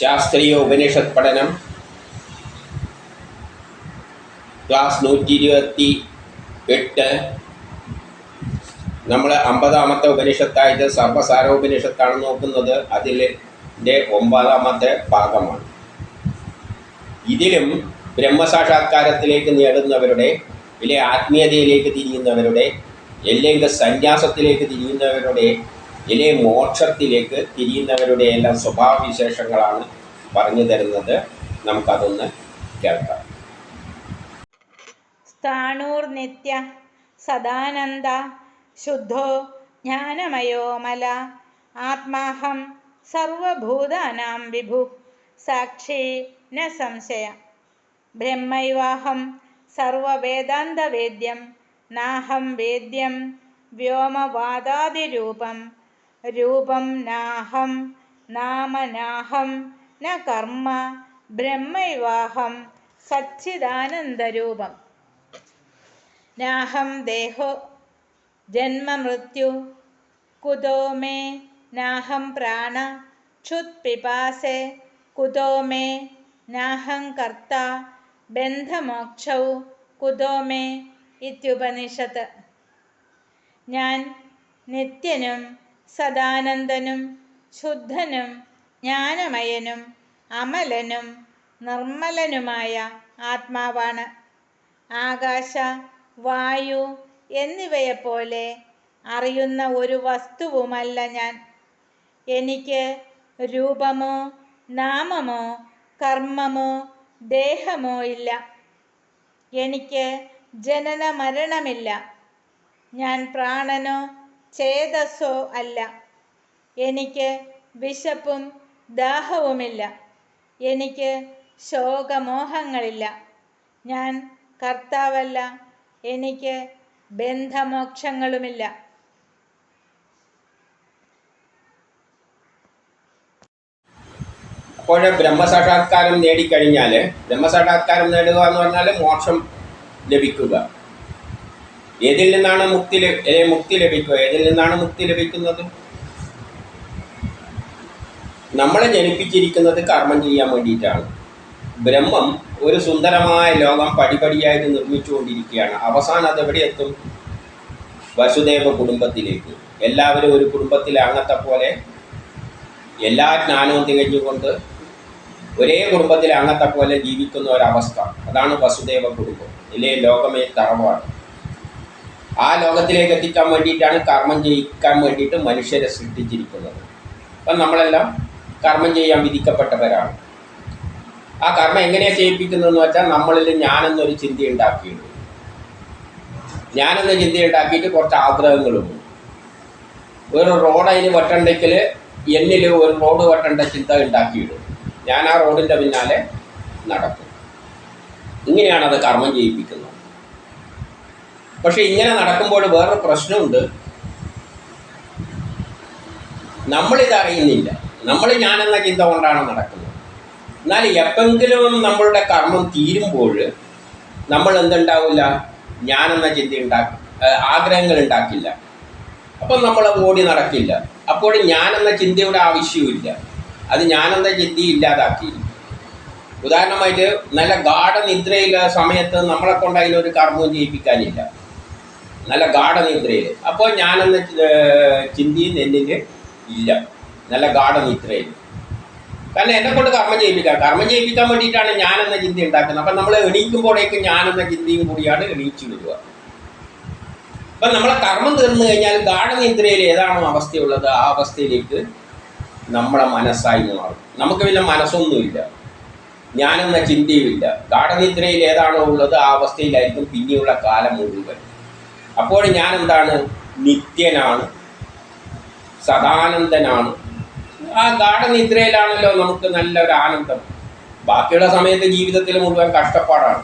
ശാസ്ത്രീയ ഉപനിഷത് പഠനം. ക്ലാസ് നൂറ്റി ഇരുപത്തി എട്ട്. നമ്മൾ അമ്പതാമത്തെ ഉപനിഷത്തായിട്ട് സർവസാര ഉപനിഷത്താണ് നോക്കുന്നത്. അതിലെ ഒമ്പതാമത്തെ ഭാഗമാണ്. ഇതിലും ബ്രഹ്മസാക്ഷാത്കാരത്തിലേക്ക് നേടുന്നവരുടെ ഇല്ലെ ആത്മീയതയിലേക്ക് തിരിയുന്നവരുടെ അല്ലെങ്കിൽ സന്യാസത്തിലേക്ക് തിരിയുന്നവരുടെ ഇല്ലെ മോക്ഷത്തിലേക്ക് തിരിയുന്നവരുടെ എല്ലാം സ്വഭാവവിശേഷങ്ങളാണ് പറഞ്ഞു തരുന്നത്. നമുക്കതൊന്ന് കേൾക്കാം. സ്ഥാണൂർ നിത്യ സദാനന്ദ ശുദ്ധോ ജ്ഞാനമയോമല ആത്മാഹം സർവഭൂതാനാം വിഭു. സാക്ഷി ന സംശയ. ബ്രഹ്മൈവാഹം സർവവേദാന്തവേദ്യം. നാഹം വേദ്യം വ്യോമവാദാദിരൂപം രൂപം നാഹം നാമ നാഹം ന കർമ്മ ബ്രഹ്മൈവാഹം സച്ചിദാനന്ദരൂപം. നാഹം ദേഹോ ജന്മമൃത്യു കുതോ മേ നാഹം പ്രാണ ക്ഷുത് പിപാസേ കുതോ മേ നാഹം കർത്ത ബന്ധമോക്ഷൗ കുതോ മേ ഇത്യുപനിഷത്ത്. ഞാൻ നിത്യനും സദാനന്ദനും ശുദ്ധനും ജ്ഞാനമയനും അമലനും നിർമ്മലനുമായ ആത്മാവാണ്. ആകാശ വായു എന്നിവയെപ്പോലെ അറിയുന്ന ഒരു വസ്തുവുമല്ല ഞാൻ. എനിക്ക് രൂപമോ നാമമോ കർമ്മമോ ദേഹമോ ഇല്ല. എനിക്ക് ജനന മരണമില്ല ഞാൻ പ്രാണനോ ചേതസ്സോ അല്ല. എനിക്ക് വിശപ്പും ദാഹവുമില്ല. എനിക്ക് ശോകമോഹങ്ങളില്ല. ഞാൻ കർത്താവല്ല. എനിക്ക് ബന്ധമോക്ഷങ്ങളുമില്ല. അപ്പോൾ ബ്രഹ്മസാക്ഷാത്കാരം നേടിക്കഴിഞ്ഞാൽ ബ്രഹ്മസാക്ഷാത്കാരം നേടുക എന്ന് പറഞ്ഞാൽ മോക്ഷം ലഭിക്കുക. ഏതിൽ നിന്നാണ് മുക്തി മുക്തി ലഭിക്കുക? ഏതിൽ നിന്നാണ് മുക്തി ലഭിക്കുന്നത്? നമ്മളെ ജനിപ്പിച്ചിരിക്കുന്നത് കർമ്മം ചെയ്യാൻ വേണ്ടിയിട്ടാണ്. ബ്രഹ്മം ഒരു സുന്ദരമായ ലോകം പടിപടിയായിട്ട് നിർമ്മിച്ചുകൊണ്ടിരിക്കുകയാണ്. അവസാനം അത് എവിടെ എത്തും? വസുദേവ കുടുംബത്തിലേക്ക്. എല്ലാവരും ഒരു കുടുംബത്തിലെ അംഗത്തെ പോലെ എല്ലാ ജ്ഞാനവും തികഞ്ഞുകൊണ്ട് ഒരേ കുടുംബത്തിലെ അംഗത്തെ പോലെ ജീവിക്കുന്ന ഒരവസ്ഥ. അതാണ് വസുദേവ കുടുംബം. ഇല്ലേ ലോകമേ തറവാണ് ആ ലോകത്തിലേക്ക് എത്തിക്കാൻ വേണ്ടിയിട്ടാണ് കർമ്മം ചെയ്യിക്കാൻ വേണ്ടിയിട്ട് മനുഷ്യരെ സൃഷ്ടിച്ചിരിക്കുന്നത്. അപ്പം നമ്മളെല്ലാം കർമ്മം ചെയ്യാൻ വിധിക്കപ്പെട്ടവരാണ്. ആ കർമ്മം എങ്ങനെയാണ് ചെയ്യിപ്പിക്കുന്നതെന്ന് വെച്ചാൽ നമ്മളിൽ ഞാനെന്നൊരു ചിന്ത ഉണ്ടാക്കിയിട്ടുണ്ട്. ഞാനെന്ന ചിന്ത ഉണ്ടാക്കിയിട്ട് കുറച്ച് ആഗ്രഹങ്ങളുണ്ട്. ഒരു റോഡ് അതിന് വെട്ടണ്ടെങ്കിൽ എന്നിൽ ഒരു റോഡ് വെട്ടേണ്ട ചിന്ത ഉണ്ടാക്കിയിടും ഞാൻ ആ റോഡിന്റെ പിന്നാലെ നടക്കും. ഇങ്ങനെയാണ് അത് കർമ്മം ചെയ്യിപ്പിക്കുന്നത്. പക്ഷെ ഇങ്ങനെ നടക്കുമ്പോൾ വേറൊരു പ്രശ്നമുണ്ട്. നമ്മളിത് അറിയുന്നില്ല. നമ്മൾ ഞാനെന്ന ചിന്ത കൊണ്ടാണ് നടക്കുന്നത്. എന്നാൽ എപ്പെങ്കിലും നമ്മളുടെ കർമ്മം തീരുമ്പോൾ നമ്മൾ എന്തുണ്ടാവില്ല? ഞാനെന്ന ചിന്ത ഉണ്ടാക്കും ആഗ്രഹങ്ങൾ ഉണ്ടാക്കില്ല. അപ്പം നമ്മൾ ഓടി നടക്കില്ല. അപ്പോൾ ഞാനെന്ന ചിന്തയുടെ ആവശ്യമില്ല അത് ഞാനെന്ന ചിന്ത ഇല്ലാതാക്കി ഉദാഹരണമായിട്ട് നല്ല ഗാഠനിദ്രയിലെ സമയത്ത് നമ്മളെ കൊണ്ട് അതിനൊരു കർമ്മവും ചെയ്യിപ്പിക്കാനില്ല നല്ല ഗാഠനിദ്രയിൽ അപ്പോൾ ഞാനെന്ന ചിന്തിയും എന്നിൽ ഇല്ല. നല്ല ഗാഠനിദ്രയിൽ കാരണം എന്നെ കൊണ്ട് കർമ്മം ചെയ്യിപ്പിക്കാം. കർമ്മം ചെയ്യിപ്പിക്കാൻ വേണ്ടിയിട്ടാണ് ഞാനെന്ന ചിന്ത ഉണ്ടാക്കുന്നത്. അപ്പം നമ്മൾ എണീക്കുമ്പോഴേക്കും ഞാനെന്ന ചിന്തയും കൂടിയാണ് എണീച്ചു വരിക. അപ്പം നമ്മളെ കർമ്മം തീർന്നു കഴിഞ്ഞാൽ ഗാഠനിദ്രയിൽ ഏതാണോ അവസ്ഥയുള്ളത് ആ അവസ്ഥയിലേക്ക് നമ്മളെ മനസ്സായി മാറും. നമുക്ക് പിന്നെ മനസ്സൊന്നുമില്ല. ഞാനെന്ന ചിന്തയുമില്ല. ഗാഠനിദ്രയിൽ ഏതാണോ ഉള്ളത് ആ അവസ്ഥയിലായിരിക്കും പിന്നെയുള്ള കാലം മുഴുവൻ. അപ്പോൾ ഞാൻ എന്താണ് നിത്യനാണ്. സദാനന്ദനാണ്. ആ ഗാഠനിദ്രയിലാണല്ലോ നമുക്ക് നല്ലൊരു ആനന്ദം. ബാക്കിയുള്ള സമയത്ത് ജീവിതത്തിൽ മുഴുവൻ കഷ്ടപ്പാടാണ്.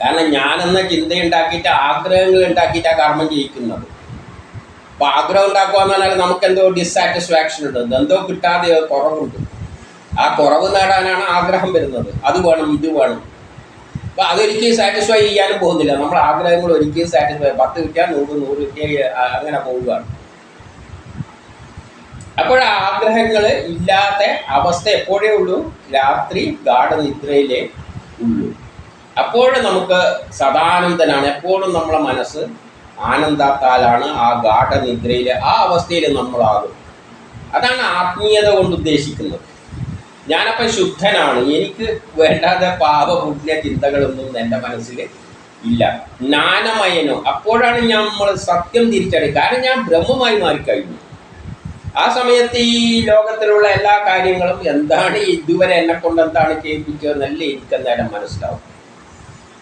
കാരണം ഞാനെന്ന ചിന്ത ഉണ്ടാക്കിയിട്ട് ആഗ്രഹങ്ങൾ ഉണ്ടാക്കിയിട്ട് ആ കർമ്മം ചെയ്യിക്കുന്നത്. അപ്പോൾ ആഗ്രഹം ഉണ്ടാക്കുക എന്ന് പറഞ്ഞാൽ നമുക്ക് എന്തോ ഡിസാറ്റിസ്ഫാക്ഷൻ ഉണ്ട്. എന്തോ കിട്ടാതെ കുറവുണ്ട്. ആ കുറവ് നേടാനാണ് ആഗ്രഹം വരുന്നത്. അത് വേണം ഇത് വേണം. അപ്പോൾ അതൊരിക്കലും സാറ്റിസ്ഫൈ ചെയ്യാനും പോകുന്നില്ല. നമ്മൾ ആഗ്രഹങ്ങൾ ഒരിക്കലും സാറ്റിസ്ഫൈ പത്ത് കിട്ടിയാൽ നൂറ് നൂറ് കിട്ടിയാൽ അങ്ങനെ പോവുകയാണ്. അപ്പോൾ ആഗ്രഹങ്ങൾ ഇല്ലാത്ത അവസ്ഥ എപ്പോഴേ ഉള്ളൂ? രാത്രി ഗാഠനിദ്രയിലേ ഉള്ളൂ. അപ്പോഴും നമുക്ക് സദാനന്ദനാണ്. എപ്പോഴും നമ്മളെ മനസ്സ് ആനന്ദത്താലാണ് ആ ഗാഠനിദ്രയിൽ ആ അവസ്ഥയിൽ നമ്മളാകും അതാണ് ആത്മീയത കൊണ്ട് ഉദ്ദേശിക്കുന്നത്. ഞാനപ്പം ശുദ്ധനാണ്. എനിക്ക് വേണ്ടാതെ പാപപുണ്യ ചിന്തകളൊന്നും എന്റെ മനസ്സിൽ ഇല്ല. ജ്ഞാനമയനോ. അപ്പോഴാണ് ഞാൻ നമ്മൾ സത്യം തിരിച്ചറിയുക. കാരണം ഞാൻ ബ്രഹ്മമായി മാറിക്കഴിഞ്ഞു. ആ സമയത്ത് ഈ ലോകത്തിലുള്ള എല്ലാ കാര്യങ്ങളും എന്താണ് ഇതുവരെ എന്നെ കൊണ്ട് എന്താണ് ചെയ്യിപ്പിച്ചതെന്നല്ല എനിക്കെന്തായാലും മനസ്സിലാവും.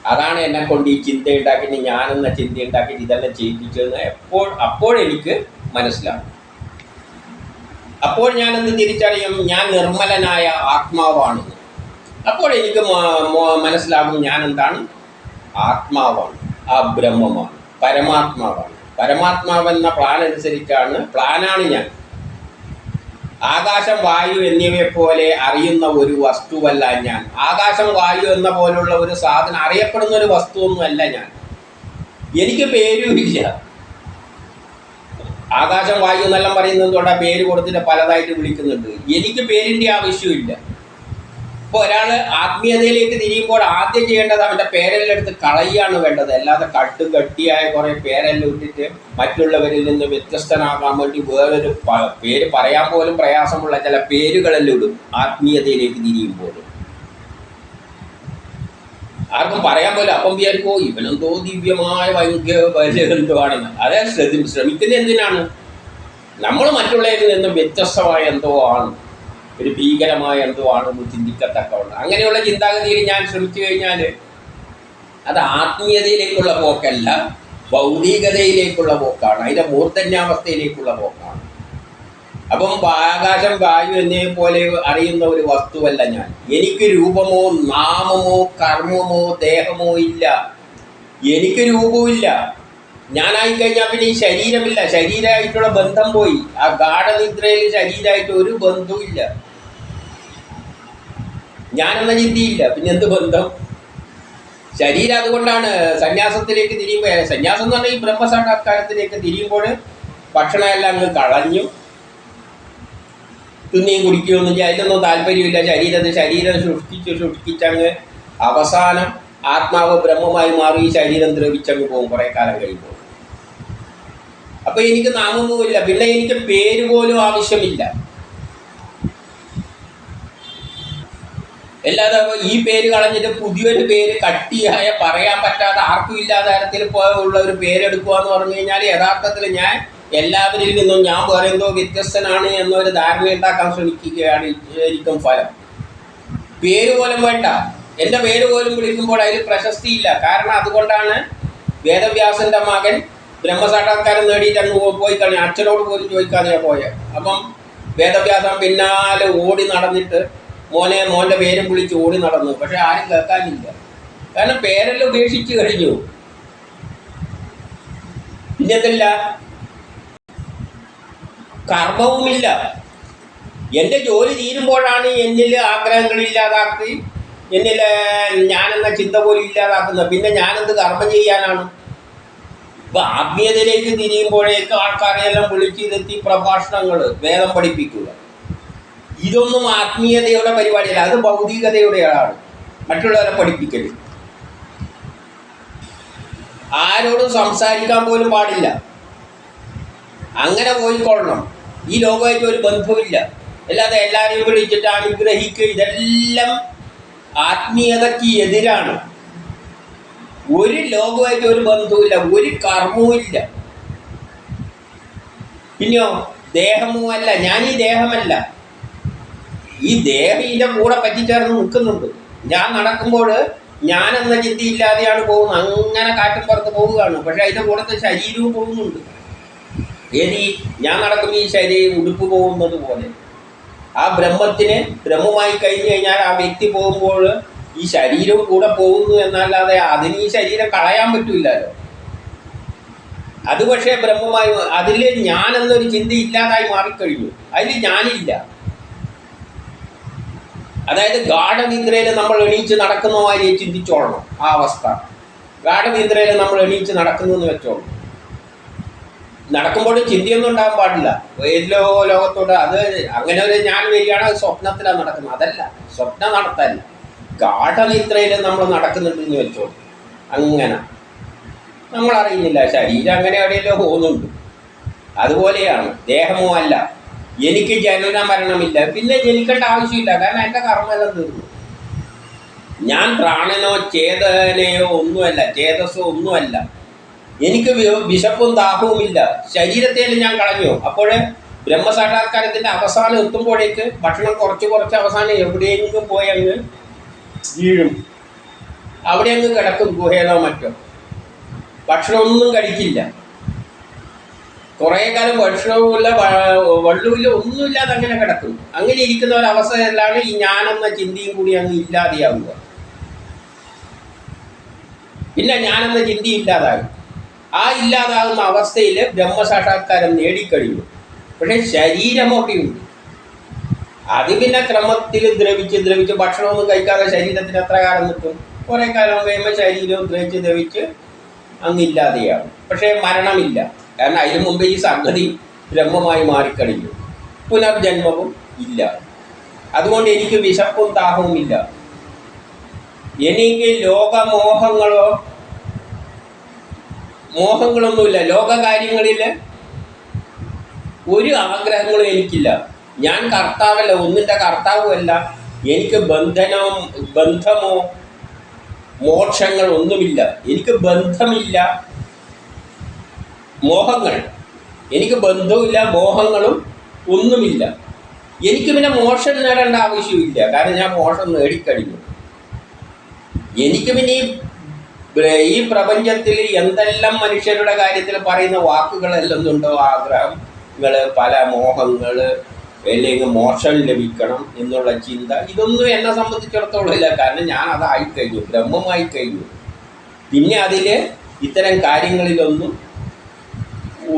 അതാണ് എന്നെ കൊണ്ട് ഈ ചിന്ത ഉണ്ടാക്കിയിട്ട് ഞാനെന്ന ചിന്ത ഉണ്ടാക്കിയിട്ട് ഇതെല്ലാം ചെയ്യിപ്പിച്ചതെന്ന് എപ്പോൾ അപ്പോഴെനിക്ക് മനസ്സിലാവും. അപ്പോൾ എന്ത് തിരിച്ചറിയും? ഞാൻ നിർമ്മലനായ ആത്മാവാണ്. അപ്പോൾ എനിക്ക് മനസ്സിലാകും ഞാൻ എന്താണ് ആത്മാവാണ്. ആ ബ്രഹ്മമാണ്. പരമാത്മാവാണ്. പരമാത്മാവെന്ന പ്ലാൻ അനുസരിച്ചാണ് പ്ലാനാണ് ഞാൻ. ആകാശം വായു എന്നിവയെ പോലെ അറിയുന്ന ഒരു വസ്തുവല്ല ഞാൻ. ആകാശം വായു എന്ന പോലുള്ള ഒരു സാധനം അറിയപ്പെടുന്ന ഒരു വസ്തുവൊന്നുമല്ല ഞാൻ. എനിക്ക് പേരുമില്ല. ആകാശം വായു എന്നെല്ലാം പറയുന്നത് കൊണ്ട് ആ പേര് കൊടുത്തിട്ട് പലതായിട്ട് വിളിക്കുന്നുണ്ട്. എനിക്ക് പേരിന്റെ ആവശ്യമില്ല. ഇപ്പോൾ ഒരാൾ ആത്മീയതയിലേക്ക് തിരിയുമ്പോൾ ആദ്യം ചെയ്യേണ്ടത് അവന്റെ പേരെല്ലാം എടുത്ത് കളയുകയാണ് വേണ്ടത്. അല്ലാതെ കട്ട് കട്ടിയായ കുറേ പേരെല്ലാം ഇട്ടിട്ട് മറ്റുള്ളവരിൽ നിന്ന് വ്യത്യസ്തനാകാൻ വേണ്ടി വേറൊരു പേര് പറയാൻ പോലും പ്രയാസമുള്ള ചില പേരുകളെല്ലാം ഇടും ആത്മീയതയിലേക്ക് തിരിയുമ്പോൾ. ആർക്കും പറയാൻ പോലും അപ്പം വിചാരിക്കോ ഇവനെന്തോ ദിവ്യമായ ഭയങ്കര പരിചയമാണെന്ന് അതേ ശ്രദ്ധ ശ്രമിക്കുന്നത് എന്തിനാണ്? നമ്മൾ മറ്റുള്ളവരിൽ നിന്നും വ്യത്യസ്തമായ എന്തോ ആണ്. ഒരു ഭീകരമായ എന്തോ ആണെന്ന് ചിന്തിക്കത്തക്കവണ്ണം. അങ്ങനെയുള്ള ചിന്താഗതിയിൽ ഞാൻ ശ്രമിച്ചു കഴിഞ്ഞാൽ അത് ആത്മീയതയിലേക്കുള്ള പോക്കല്ല ഭൗതികതയിലേക്കുള്ള പോക്കാണ്. അതിന്റെ മൂർധന്യാവസ്ഥയിലേക്കുള്ള പോക്കാണ്. അപ്പം ആകാശം വായു എന്നെ പോലെ അറിയുന്ന ഒരു വസ്തുവല്ല ഞാൻ. എനിക്ക് രൂപമോ നാമമോ കർമ്മമോ ദേഹമോ ഇല്ല. എനിക്ക് രൂപമില്ല ഞാനായി കഴിഞ്ഞാൽ പിന്നെ ഈ ശരീരമില്ല. ശരീരമായിട്ടുള്ള ബന്ധം പോയി. ആ ഗാഠനിദ്രയിൽ ശരീരമായിട്ട് ഒരു ബന്ധവുമില്ല ഞാനെന്ന ചിന്തയില്ല പിന്നെ എന്ത് ബന്ധം? ശരീരം അതുകൊണ്ടാണ് സന്യാസത്തിലേക്ക് തിരിയുമ്പോൾ സന്യാസം എന്ന് പറഞ്ഞാൽ ഈ ബ്രഹ്മസാക്ഷാത്കാരത്തിലേക്ക് തിരിയുമ്പോൾ ഭക്ഷണമെല്ലാം അങ്ങ് കളഞ്ഞു തിന്നിയും കുടിക്കുകയൊന്നും ചെയ്യ- അതിലൊന്നും താല്പര്യമില്ല. ശരീരത്തെ ശരീരം സൃഷ്ടിച്ച് സൃഷ്ടിച്ചങ്ങ് അവസാനം ആത്മാവ് ബ്രഹ്മമായി മാറി ശരീരം ദ്രവിച്ചങ്ങ് പോകും. കുറേ കാലം കഴിയുമ്പോൾ. അപ്പൊ എനിക്ക് നാമൊന്നുമില്ല പിന്നെ എനിക്ക് പേര് പോലും ആവശ്യമില്ല. അല്ലാതെ ഈ പേര് കളഞ്ഞിട്ട് പുതിയൊരു പേര് കട്ടിയായ പറയാൻ പറ്റാത്ത ആർക്കും ഇല്ലാത്ത തരത്തിൽ പോയുള്ള ഒരു പേരെടുക്കുക എന്ന് പറഞ്ഞു കഴിഞ്ഞാൽ യഥാർത്ഥത്തിൽ ഞാൻ എല്ലാവരിൽ നിന്നും ഞാൻ വേറെ വ്യത്യസ്തനാണ് എന്നൊരു ധാരണ ഉണ്ടാക്കാൻ ശ്രമിക്കുകയാണ് ശരിക്കും ഫലം. പേര് പോലും വേണ്ട. എന്റെ പേര് പോലും വിളിക്കുമ്പോൾ അതിൽ പ്രശസ്തിയില്ല. കാരണം അതുകൊണ്ടാണ് വേദവ്യാസന്റെ മകൻ ബ്രഹ്മസാക്ഷാത്കാരം നേടിയിട്ട് അങ്ങ് പോയി കഴിഞ്ഞാൽ അച്ഛനോട് പോലും ചോദിക്കാതെ പോയത് അപ്പം വേദവ്യാസം പിന്നാലെ ഓടി നടന്നിട്ട് മോനെ മോന്റെ പേരും വിളിച്ച് ഓടി നടന്നു. പക്ഷെ ആരും കേൾക്കാനില്ല. കാരണം പേരെല്ലാം ഉപേക്ഷിച്ച് കഴിഞ്ഞു. പിന്നെന്തല്ല കർമ്മവുമില്ല. എന്റെ ജോലി തീരുമ്പോഴാണ് എന്നിൽ ആഗ്രഹങ്ങൾ ഇല്ലാതാക്കി എന്നിൽ ഞാനെന്ന ചിന്ത പോലും ഇല്ലാതാക്കുന്നത്. പിന്നെ ഞാനെന്ത് കർമ്മം ചെയ്യാനാണ്? ഇപ്പൊ ആത്മീയതയിലേക്ക് തിരിയുമ്പോഴേക്ക് ആൾക്കാരെയെല്ലാം വിളിച്ചിരുത്തി പ്രഭാഷണങ്ങൾ വേദം പഠിപ്പിക്കുക. ഇതൊന്നും ആത്മീയതയുടെ പരിപാടിയല്ല അത് ഭൗതികതയുടെയാണ്. മറ്റുള്ളവരെ പഠിപ്പിക്കൽ ആരോടും സംസാരിക്കാൻ പോലും പാടില്ല. അങ്ങനെ പോയിക്കൊള്ളണം. ഈ ലോകമായിട്ട് ഒരു ബന്ധമില്ല അല്ലാതെ എല്ലാവരെയും വിളിച്ചിട്ട് അനുഗ്രഹിക്കുക ഇതെല്ലാം ആത്മീയതയ്ക്ക് എതിരാണ്. ഒരു ലോകമായിട്ട് ഒരു ബന്ധവുമില്ല. ഒരു കർമ്മവും ഇല്ല പിന്നെയോ ദേഹമോ അല്ല ഞാൻ ഈ ദേഹമല്ല. ഈ ദേഹം ഇതിന്റെ കൂടെ പറ്റിച്ചേർന്ന് നിൽക്കുന്നുണ്ട്. ഞാൻ നടക്കുമ്പോൾ ഞാൻ എന്ന ചിന്തയില്ലാതെയാണ് പോകുന്നത്. അങ്ങനെ കാറ്റും പുറത്ത് പോവുകയാണ്. പക്ഷെ അതിന്റെ കൂടെ ശരീരവും പോകുന്നുണ്ട്. ഏത് ഞാൻ നടക്കുന്ന ഈ ശരീരം ഉടുപ്പ് പോകുന്നത് പോലെ. ആ ബ്രഹ്മത്തിന് ബ്രഹ്മമായി കഴിഞ്ഞു കഴിഞ്ഞാൽ ആ വ്യക്തി പോകുമ്പോൾ ഈ ശരീരവും കൂടെ പോകുന്നു എന്നല്ലാതെ അതിന് ഈ ശരീരം കളയാൻ പറ്റില്ലല്ലോ. അത് പക്ഷേ ബ്രഹ്മമായി അതിൽ ഞാൻ എന്നൊരു ചിന്ത ഇല്ലാതായി മാറിക്കഴിഞ്ഞു. അതിൽ ഞാനില്ല. അതായത് ഗാഠനിദ്രയിൽ നമ്മൾ എണീച്ച് നടക്കുന്ന മാതിരി ചിന്തിച്ചോളണം ആ അവസ്ഥ. ഗാഠനിദ്രയിൽ നമ്മൾ എണീച്ച് നടക്കുന്നു എന്ന് വെച്ചോളണം നടക്കുമ്പോഴും ചിന്തയൊന്നും ഉണ്ടാകാൻ പാടില്ല. ഏതിലോ ലോകത്തോട് അത് അങ്ങനെ ഒരു ഞാൻ വരികയാണ് അത് സ്വപ്നത്തിലാണ് നടക്കുന്നത്. അതല്ല സ്വപ്നം നടത്തല്ല ഗാഠനിദ്രയിൽ നമ്മൾ നടക്കുന്നുണ്ടെന്ന് വെച്ചോ അങ്ങനെ. നമ്മൾ അറിയുന്നില്ല ശരീരം അങ്ങനെ എവിടെയല്ലോ പോകുന്നുണ്ട്. അതുപോലെയാണ് ദേഹമോ അല്ല. എനിക്ക് ജനന മരണമില്ല. പിന്നെ ജനിക്കേണ്ട ആവശ്യമില്ല. കാരണം എന്റെ കർമ്മമെല്ലാം തീർന്നു. ഞാൻ പ്രാണനോ ചേതനയോ ഒന്നുമല്ല ചേതസ്സോ ഒന്നുമല്ല. എനിക്ക് വിശപ്പും ദാഹവും ഇല്ല. ശരീരത്തേലും ഞാൻ കളഞ്ഞു. അപ്പോഴേ ബ്രഹ്മസാക്ഷാത്കാരത്തിന്റെ അവസാനം എത്തുമ്പോഴേക്ക് ഭക്ഷണം കുറച്ച് കുറച്ച് അവസാനം എവിടെയെങ്കിലും പോയി അങ്ങ് വീഴും. അവിടെ അങ്ങ് കിടക്കും ഗുഹയിലോ മറ്റോ. ഭക്ഷണമൊന്നും കഴിക്കില്ല. കുറേ കാലം ഭക്ഷണവുമില്ല വെള്ളവുമില്ല ഒന്നുമില്ലാതെ അങ്ങനെ കിടക്കും. അങ്ങനെ ഇരിക്കുന്ന ഒരു അവസ്ഥയിലാണ് ഈ ഞാനെന്ന ചിന്തയും കൂടി അങ്ങ് ഇല്ലാതെയാവുക. പിന്നെ ഞാനെന്ന ചിന്തയും ഇല്ലാതായി. ആ ഇല്ലാതാകുന്ന അവസ്ഥയിൽ ബ്രഹ്മസാക്ഷാത്കാരം നേടിക്കഴിഞ്ഞു. പക്ഷേ ശരീരമൊക്കെയുണ്ട് അത് പിന്നെ ക്രമത്തിൽ ദ്രവിച്ച് ദ്രവിച്ച് ഭക്ഷണമൊന്നും കഴിക്കാതെ ശരീരത്തിന് എത്ര കാലം നിൽക്കും? കുറേ കാലം കഴിയുമ്പോൾ ശരീരം ദ്രവിച്ച് ദ്രവിച്ച് അങ്ങില്ലാതെയാവും പക്ഷേ മരണമില്ല. കാരണം അതിനു മുമ്പേ ഈ സംഗതി ബ്രഹ്മമായി മാറിക്കഴിഞ്ഞു. പുനർജന്മവും ഇല്ല. അതുകൊണ്ട് എനിക്ക് വിശപ്പും ദാഹവും ഇല്ല എനിക്ക് ലോകമോഹങ്ങളോ മോഹങ്ങളൊന്നുമില്ല. ലോകകാര്യങ്ങളിൽ ഒരു ആഗ്രഹങ്ങളും എനിക്കില്ല. ഞാൻ കർത്താവല്ല ഒന്നിന്റെ കർത്താവുമല്ല. എനിക്ക് ബന്ധനോ ബന്ധമോ മോക്ഷങ്ങൾ ഒന്നുമില്ല. എനിക്ക് ബന്ധമില്ല മോഹങ്ങൾ. എനിക്ക് ബന്ധവുമില്ല മോഹങ്ങളും ഒന്നുമില്ല. എനിക്ക് പിന്നെ മോഷം നേടേണ്ട ആവശ്യമില്ല കാരണം ഞാൻ മോഷം നേടിക്കഴിഞ്ഞു. എനിക്ക് പിന്നെ ഈ ഈ പ്രപഞ്ചത്തിൽ എന്തെല്ലാം മനുഷ്യരുടെ കാര്യത്തിൽ പറയുന്ന വാക്കുകളെല്ലാം ഉണ്ടോ ആഗ്രഹങ്ങൾ പല മോഹങ്ങൾ അല്ലെങ്കിൽ മോക്ഷം ലഭിക്കണം എന്നുള്ള ചിന്ത. ഇതൊന്നും എന്നെ സംബന്ധിച്ചിടത്തോളം ഇല്ല. കാരണം ഞാൻ അതായി കഴിഞ്ഞു ബ്രഹ്മമായി കഴിഞ്ഞു പിന്നെ അതിൽ ഇത്തരം കാര്യങ്ങളിലൊന്നും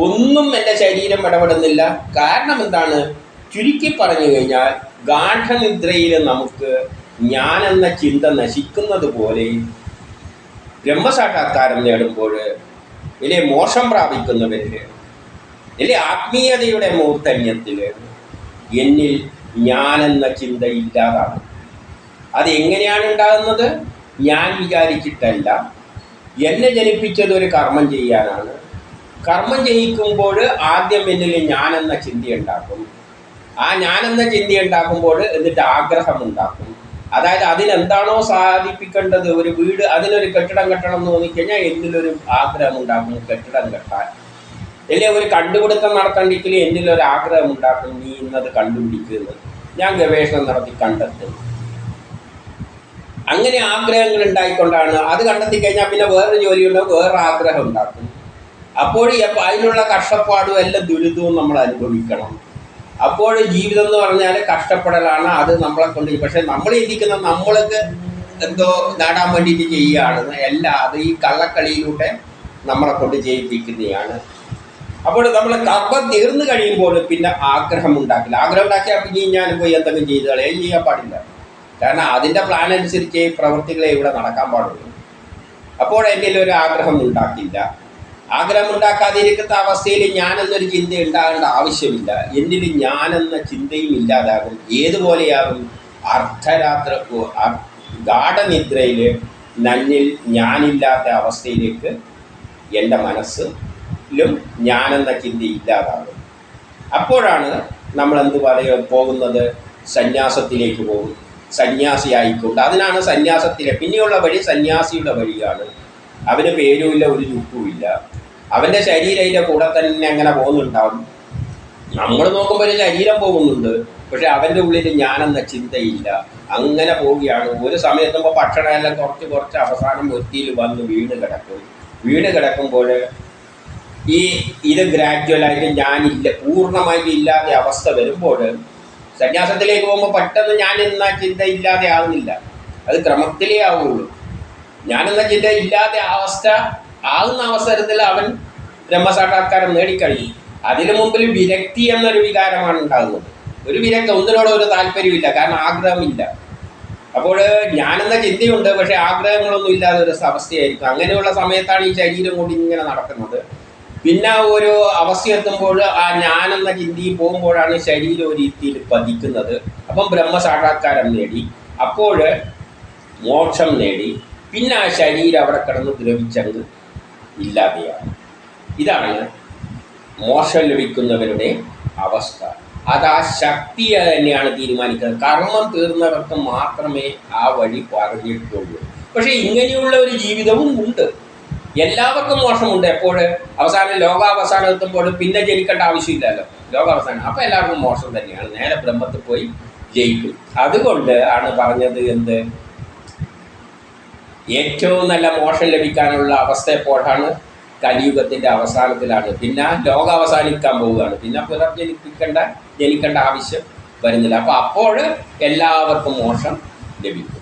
ഒന്നും എന്റെ ശരീരം ഇടപെടുന്നില്ല. കാരണം എന്താണ്? ചുരുക്കി പറഞ്ഞു കഴിഞ്ഞാൽ ഗാഠനിദ്രയിൽ നമുക്ക് ഞാനെന്ന ചിന്ത നശിക്കുന്നത് പോലെ ബ്രഹ്മസാക്ഷാത്കാരം നേടുമ്പോൾ വലിയ മോശം പ്രാപിക്കുന്നവര് വലിയ ആത്മീയതയുടെ മൂർത്തന്യത്തിൽ എന്നിൽ ഞാനെന്ന ചിന്ത ഇല്ലാതാണ് അതെങ്ങനെയാണ് ഉണ്ടാകുന്നത്? ഞാൻ വിചാരിച്ചിട്ടല്ല. എന്നെ ജനിപ്പിച്ചത് ഒരു കർമ്മം ചെയ്യാനാണ്. കർമ്മം ചെയ്യിക്കുമ്പോൾ ആദ്യം എന്നിൽ ഞാനെന്ന ചിന്ത ഉണ്ടാക്കും. ആ ഞാനെന്ന ചിന്ത ഉണ്ടാക്കുമ്പോൾ എന്നിട്ട് ആഗ്രഹം ഉണ്ടാക്കും. അതായത് അതിനെന്താണോ സാധിപ്പിക്കേണ്ടത് ഒരു വീട് അതിനൊരു കെട്ടിടം കെട്ടണം എന്ന് തോന്നിക്കഴിഞ്ഞാൽ എന്നിലൊരു ആഗ്രഹം ഉണ്ടാക്കും കെട്ടിടം കെട്ടാൻ. അല്ലെ ഒരു കണ്ടുപിടുത്തം നടത്തണ്ടെങ്കിൽ എന്നിലൊരു ആഗ്രഹം ഉണ്ടാക്കും നീ ഇന്നത് കണ്ടുപിടിക്കുന്നത് ഞാൻ ഗവേഷണം നടത്തി കണ്ടെത്തും. അങ്ങനെ ആഗ്രഹങ്ങൾ ഉണ്ടായിക്കൊണ്ടാണ് അത് കണ്ടെത്തി കഴിഞ്ഞാൽ പിന്നെ വേറൊരു ജോലി ഉണ്ടാവും വേറെ ആഗ്രഹം ഉണ്ടാക്കും. അപ്പോൾ അതിനുള്ള കഷ്ടപ്പാടും എല്ലാം ദുരിതവും നമ്മൾ അനുഭവിക്കണം. അപ്പോൾ ജീവിതം എന്ന് പറഞ്ഞാൽ കഷ്ടപ്പെടലാണ് അത് നമ്മളെ കൊണ്ട് പക്ഷെ നമ്മൾ ഇരിക്കുന്ന നമ്മൾക്ക് എന്തോ നേടാൻ വേണ്ടിയിട്ട് ചെയ്യുകയാണ്. എല്ലാം അത് ഈ കള്ളക്കളിയിലൂടെ നമ്മളെ കൊണ്ട് ചെയ്യിപ്പിക്കുന്നതാണ്. അപ്പോൾ നമ്മൾ കർമ്മം തീർന്നു കഴിയുമ്പോൾ പിന്നെ ആഗ്രഹം ഉണ്ടാക്കില്ല. ആഗ്രഹം ഉണ്ടാക്കിയാൽ പിന്നെ ഞാൻ പോയി എന്തെങ്കിലും ചെയ്ത് കളയാൻ ചെയ്യാൻ പാടില്ല. കാരണം അതിന്റെ പ്ലാൻ അനുസരിച്ച് പ്രവൃത്തികളെ ഇവിടെ നടക്കാൻ പാടുള്ളൂ. അപ്പോൾ എന്നിൽ ഒരു ആഗ്രഹം ഉണ്ടാക്കില്ല. ആഗ്രഹം ഉണ്ടാക്കാതിരിക്കുന്ന അവസ്ഥയിൽ ഞാനെന്നൊരു ചിന്ത ഉണ്ടാകേണ്ട ആവശ്യമില്ല. എന്നിൽ ഞാനെന്ന ചിന്തയും ഇല്ലാതാകും. ഏതുപോലെയാകും? അർദ്ധരാത്ര അർ- ഗാഠനിദ്രയിൽ നന്നിൽ ഞാനില്ലാത്ത അവസ്ഥയിലേക്ക് എന്റെ മനസ്സിലും ഞാനെന്ന ചിന്ത ഇല്ലാതാകും. അപ്പോഴാണ് നമ്മൾ എന്ത് പറയുക പോകുന്നത്? സന്യാസത്തിലേക്ക് പോകും. സന്യാസിയായിക്കൊണ്ട്. അതിനാണ് സന്യാസത്തിലെ പിന്നെയുള്ള വഴി സന്യാസിയുടെ വഴിയാണ്. അവന് പേരുമില്ല ഒരു ചുക്കുമില്ല അവന്റെ ശരീരം അതിന്റെ കൂടെ തന്നെ അങ്ങനെ പോകുന്നുണ്ടാവും. നമ്മൾ നോക്കുമ്പോൾ ശരീരം പോകുന്നുണ്ട്. പക്ഷെ അവന്റെ ഉള്ളിൽ ഞാനെന്ന ചിന്തയില്ല. അങ്ങനെ പോവുകയാണ്. ഒരു സമയത്തുമ്പോൾ ഭക്ഷണമെല്ലാം കുറച്ച് കുറച്ച് അവസാനം ഒത്തിയിൽ വന്ന് വീണ് കിടക്കും. വീണ് കിടക്കുമ്പോൾ ഈ ഇത് ഗ്രാജുവലായിട്ട് ഞാനില്ല പൂർണമായിട്ട് ഇല്ലാതെ അവസ്ഥ വരുമ്പോൾ സന്യാസത്തിലേക്ക് പോകുമ്പോൾ പെട്ടെന്ന് ഞാൻ എന്ന ചിന്ത ഇല്ലാതെ ആകുന്നില്ല അത് ക്രമത്തിലേ ആവുള്ളൂ. ഞാനെന്ന ചിന്ത ഇല്ലാതെ അവസ്ഥ ആകുന്ന അവസരത്തിൽ അവൻ ബ്രഹ്മസാക്ഷാത്കാരം നേടിക്കഴിയും അതിനു മുമ്പിൽ വിരക്തി എന്നൊരു വികാരമാണ് ഉണ്ടാകുന്നത്. ഒരു വിരക്തി ഒന്നിനോട് ഒരു താല്പര്യമില്ല കാരണം ആഗ്രഹമില്ല. അപ്പോൾ ഞാനെന്ന ചിന്തയുണ്ട് പക്ഷേ ആഗ്രഹങ്ങളൊന്നും ഇല്ലാതെ ഒരു അവസ്ഥയായിരിക്കും. അങ്ങനെയുള്ള സമയത്താണ് ഈ ശരീരം കൂടി ഇങ്ങനെ നടക്കുന്നത്. പിന്നെ ഒരു അവസ്ഥ എത്തുമ്പോൾ ആ ഞാനെന്ന ചിന്തയിൽ പോകുമ്പോഴാണ് ശരീരം ഒരു രീതിയിൽ പതിക്കുന്നത്. അപ്പം ബ്രഹ്മസാക്ഷാത്കാരം നേടി അപ്പോൾ മോക്ഷം നേടി. പിന്നെ ആ ശരീരം അവിടെ കിടന്ന് ദ്രവിച്ചങ്ങ് ഇല്ലാതെയാണ്. ഇതാണ് മോശം ലഭിക്കുന്നവരുടെ അവസ്ഥ. അത് ആ ശക്തിയെ തന്നെയാണ് തീരുമാനിക്കുന്നത്. കർമ്മം തീർന്നവർക്ക് മാത്രമേ ആ വഴി പറഞ്ഞിട്ടുള്ളൂ. പക്ഷേ ഇങ്ങനെയുള്ള ഒരു ജീവിതവും ഉണ്ട്. എല്ലാവർക്കും മോശമുണ്ട്. എപ്പോൾ അവസാനം ലോകാവസാനം എത്തുമ്പോൾ പിന്നെ ജനിക്കേണ്ട ആവശ്യമില്ലല്ലോ. ലോകാവസാനം. അപ്പോൾ എല്ലാവർക്കും മോശം തന്നെയാണ്. നേരെ ബ്രഹ്മത്തിൽ പോയി ജയിക്കും. അതുകൊണ്ട് ആണ് പറഞ്ഞത് എന്ത്? ഏറ്റവും നല്ല മോഷം ലഭിക്കാനുള്ള അവസ്ഥ എപ്പോഴാണ് കലിയുഗത്തിന്റെ അവസാനത്തിലാണ്. പിന്നെ ലോകം അവസാനിക്കാൻ പോവുകയാണ്. പിന്നെ പുനർജനിപ്പിക്കേണ്ട ജനിക്കേണ്ട ആവശ്യം വരുന്നില്ല. അപ്പോൾ അപ്പോൾ എല്ലാവർക്കും മോഷം ലഭിക്കും.